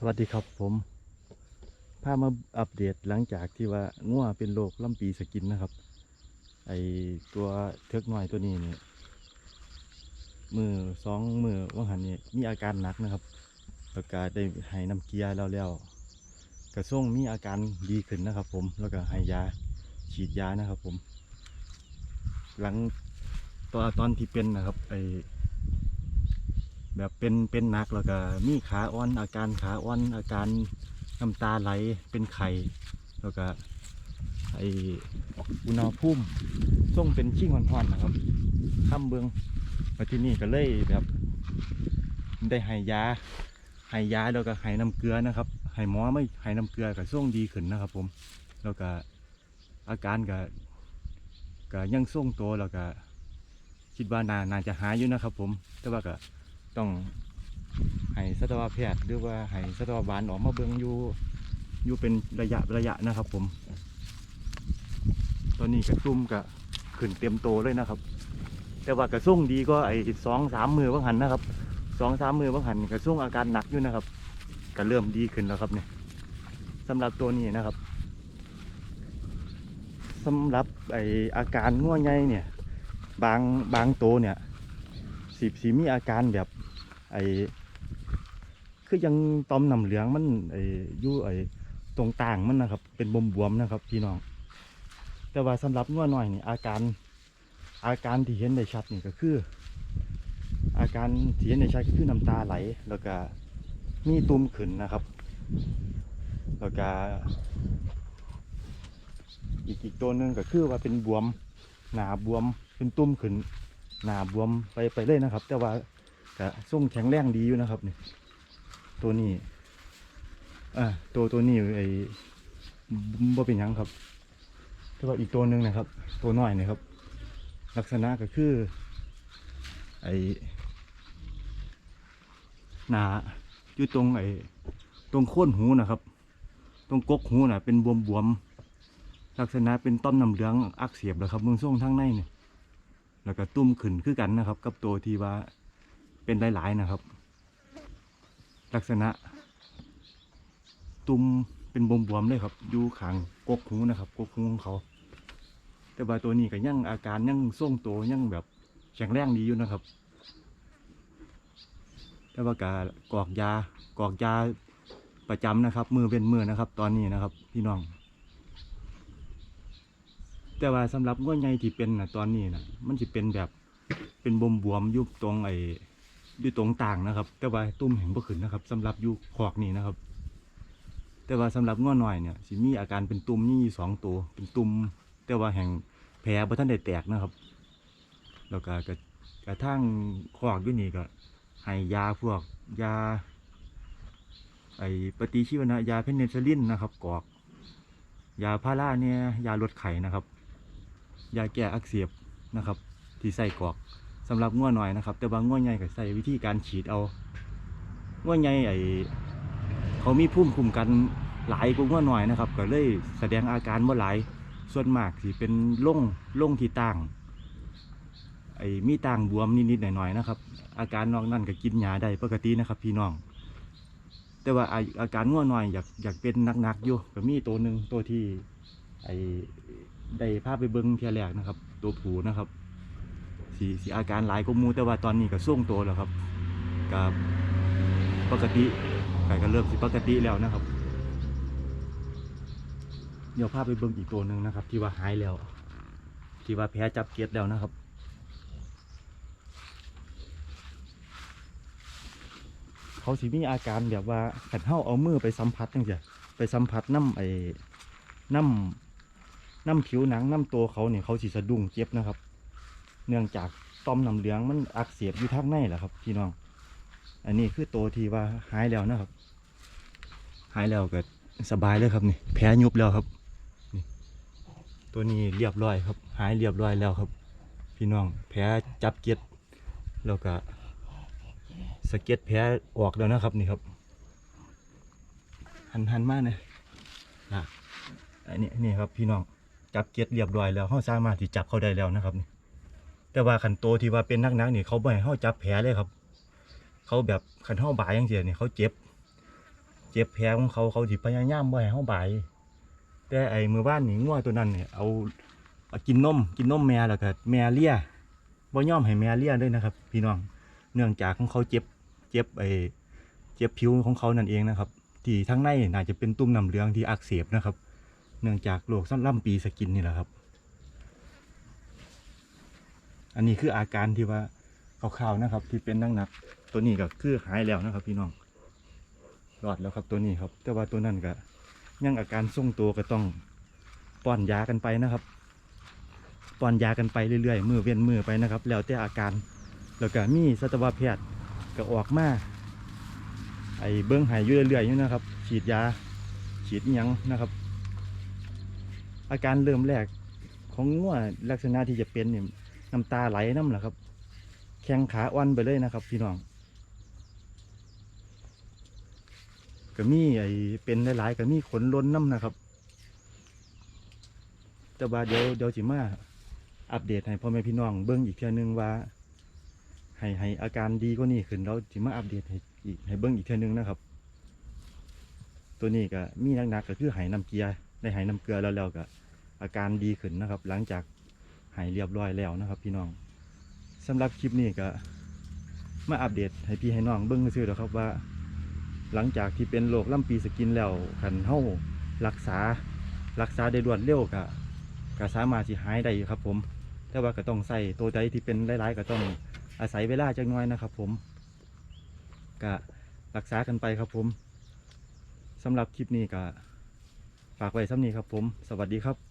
สวัสดีครับผมพามาอัปเดตหลังจากที่ว่าง่วเป็นโรคล่ำปีสกินนะครับ ไอตัวเทือกน้อยตัวนี้เนี่ยมือสองมือว่างหันเนี่ยมีอาการหนักนะครับแล้วก็ได้ให้น้ำเกลียแล้วแล้วกระส่งมีอาการดีขึ้นนะครับ ผมแล้วก็ให้ยาฉีดยานะครับ ผม หลังตอนตอนที่เป็นนะครับ ไอ แบบเป็นเป็นหนักแล้วก็มีขาอ่อนอาการขาอ่อนอาการน้ำตาไหลเป็นไข่แล้วก็ไออุณหภูมิส่งเป็นชิ่งห่อนๆนะครับข้ามเบืองมาที่นี่ก็เลยแบบได้ให้ยาให้ยาแล้วก็ให้น้ำเกลือนะครับให้หมอไม่ให้น้ำเกลือก็ส่งดีขึ้นนะครับ ผม แล้วก็อาการก็ก็ยังส่งตัวแล้วก็คิดว่านาน่าจะหายอยู่นะครับ ผมแต่ว่าก็ ต้องให้สัตวแพทย์หรือว่าให้สัตวบาลออกมาเบิ่งอยู่อยู่เป็นระยะระยะนะครับ ผม ตอนนี้กระตุ้มก็ขึ้นเต็มโตเลยนะครับ แต่ว่ากระส่งดีก็ไอ้สองสามมือบังหันนะครับสองสามมือบังหันกระส่งอาการหนักอยู่นะครับก็เริ่มดีขึ้นแล้วครับเนี่ยสำหรับตัวนี้นะครับสำหรับไอ้อาการง่วงใหญ่เนี่ย บางบางโตวเนี่ยสีสีมีอาการแบบ ไอ้คือยังตอมน้ำเหลืองมันไอ้อยู่ไอ้ตรงต่างมันนะครับ เป็นบวมบวมๆนะครับ พี่น้อง แต่ว่าสำหรับงัวหน่อยนี่อาการ อาการที่เห็นได้ชัดนี่ก็คือ อาการที่เห็นได้ชัดก็คือน้ำตาไหล แล้วก็มีตุ่มขึ้นนะครับ แล้วก็อีกอีกตัวหนึ่งก็คือว่าเป็นบวม หนาบวมเป็นตุ่มขึ้น หนาบวมไปไปเลยนะครับ แต่ว่า ก็ส่งแข็งแรงดีอยู่นะครับนี่ตัวนี้อ่าตัวตัวนี้ไอ้บ่เป็นยังครับแต่ว่าอีกตัวหนึ่งนะครับ ตัวน้อยนี่ครับ ลักษณะก็คือไอ้หนาอยู่ตรงไอ้ตรงโค้นหูนะครับ ตรงกกหูน่ะเป็นบวมๆลักษณะเป็นต้อมน้ำเหลืองอักเสบเลยครับเมืองส่งทางในเนี่ยแล้วก็ตุ้มขึ้นคือกันนะครับ กับตัวที่ว่า เป็นหลายๆนะครับ ลักษณะ ตุ่มเป็นบวมๆเลยครับ อยู่ขางกกหูนะครับกกหูของเขา แต่ว่าตัวนี้ก็ยังอาการยังทรงตัวยังแบบแข็งแรงดีอยู่นะครับ แต่ว่ากากอกยากอกยาประจำนะครับ มือเป็นมือนะครับ ตอนนี้นะครับ พี่น้อง แต่ว่าสำหรับง่วยใหญ่ที่เป็นนะตอนนี้นะมันจะเป็นแบบเป็นบวมบมๆยุบตรงไอ้ อยู่ตรงต่างนะครับ แต่ว่าตุ้มแห่งบ่ขึ้นนะครับสำหรับอยู่ขอกนี่นะครับ แต่ว่าสำหรับง้อหน่อยเนี่ยสิมีอาการเป็นตุ่มนี่สองตัวเป็นตุ่มแต่ว่าแห่งแผลบ่ทันได้แตกนะครับ แล้วก็กระกระทั่งขอกอยู่นี่ก็ให้ยาพวกยา ไอปฏิชีวนะยาเพนิซิลลินนะครับกอกยาพาราเนี่ยยาลดไขนะครับ ยาแก้อักเสบนะครับ ที่ใส่กอก สำหรับง่วหน่อยนะครับ แต่บางง่วใหญ่ก็ใส่วิธีการฉีดเอาง่วใหญ่ไอเขามีภูมิคุ้มกันหลายกว่าง่วหน่อยนะครับ ก็เลยแสดงอาการบ่หลายส่วนมากสิเป็นล่งล่งที่ต่างไอมีต่างบวมนิดๆหน่อยๆนะครับ อาการนอกนั่นก็กินยาได้ปกตินะครับ พี่น้อง แต่ว่าอาอาการง่วหน่อยอยากอยากเป็นหนักๆอยู่ก็มีตัวหนึ่งตัวที่ ไอได้พาไปเบิ้งเทียแรกนะครับ ตัวผูนะครับ สีสีอาการหลายก็มูแต่ว่าตอนนี้ก็ส่งตัวแล้วครับกับปกติไก่ก็เริ่มสิปกติแล้วนะครับ เดี๋ยวพาไปเบิ่งอีกตัวหนึ่งนะครับ ที่ว่าหายแล้ว ที่ว่าแพ้จับเกียดแล้วนะครับเขาสิมีอาการแบบว่าขันเท้าเอามือไปสัมผัสจังเสียไปสัมผัสน้ำไอ้น้ำน้ำผิวหนังน้ำตัวเขาเนี่ยเขาสิสะดุ้งเจ็บนะครับ เนื่องจากต่อมน้ำเหลืองมันอักเสบอยู่ทางในแหละครับ พี่น้อง อันนี้คือตัวที่ว่าหายแล้วนะครับ หายแล้วก็สบายเลยครับนี่แผลยุบแล้วครับนี่ตัวนี้เรียบร้อยครับ หายเรียบร้อยแล้วครับ พี่น้องแผลจับเก็ดแล้วก็สะเก็ดแผลออกแล้วนะครับนี่ครับ หันหันมากเลยนะอันนี้นี่ครับพี่น้องจับเก็ดเรียบร้อยแล้วเขาสามารถที่จับเขาได้แล้วนะครับนี่ แต่ว่าขันโตที่ว่าเป็นนักนักนี่เขาบ่ให้เขาจับแผลเลยครับ เขาแบบขันเท้าบายอย่างเดียวนี่เขาเจ็บ เจ็บแผลของเขาเขาสิพยายามบ่ให้เฮาบาย แต่ไอ้มือบ้านนี่งัวตัวนั้นเนี่ยเอาเอากินนมกินนมแม่แล้วก็แม่เลี้ยบ่ย่อมให้แม่เลี้ยด้วยนะครับ พี่น้องเนื่องจากของเขาเจ็บเจ็บไอ้เจ็บผิวของเขานั่นเองนะครับ ที่ทั้งในน่าจะเป็นตุ่มน้ำเหลืองที่อักเสบนะครับ เนื่องจากโรคซ่อนล่ำปีสกินนี่แหละครับ อันนี้คืออาการที่ว่าข่าวๆนะครับ ที่เป็นนักหนักตัวนี้ก็คือหายแล้วนะครับ พี่น้องรอดแล้วครับตัวนี้ครับ แต่ว่าตัวนั้นก็ยังอาการทรงตัวก็ต้องป้อนยากันไปนะครับป้อนยากันไปเรื่อยๆมือเว้นมือไปนะครับ แล้วแต่อาการแล้วก็มีสัตวแพทย์ก็ออกมาไอ้เบิ้องหายอยู่เรื่อยๆอยู่นะครับ ฉีดยาฉีดยังนะครับ อาการเริ่มแรกของงัวลักษณะที่จะเป็นเนี่ย น้ำตาไหลน้ำแหละครับ แข้งขาอ่อนไปเลยนะครับ พี่น้องก็มีไอ้เป็นหลายๆก็มีขนล้นน้ำนะครับ แต่ว่าเดี๋ยวเดี๋ยวสิมาอัปเดตให้พ่อแม่พี่น้องเบิ้งอีกเทื่อนึงว่าให้ให้อาการดีกว่านี้ขึ้นเราสิมาอัปเดตให้อีกให้เบิ้งอีกเทื่อนึงนะครับ ตัวนี้ก็มีหนักๆก็คือไหน้ำเกลือได้ไหน้ำเกลือแล้วแล้วก็อาการดีขึ้นนะครับ หลังจาก หายเรียบร้อยแล้วนะครับ พี่น้องสำหรับคลิปนี้ก็มาอัปเดตให้พี่ให้น้องเบิ้งซื่อแล้วครับว่า หลังจากที่เป็นโรคล่ำปีสกินแล้วคันเฮารักษารักษาได้รวดเร็วก็ก็สามารถสิหายได้ครับ ผม แต่ว่าก็ต้องใส่ตัวใจที่เป็นหลายๆก็ต้องอาศัยเวลาจักน้อยนะครับ ผมก็รักษากันไปครับผมสำหรับคลิปนี้ก็ฝากไว้ซ้ำนี้ครับผม สวัสดีครับ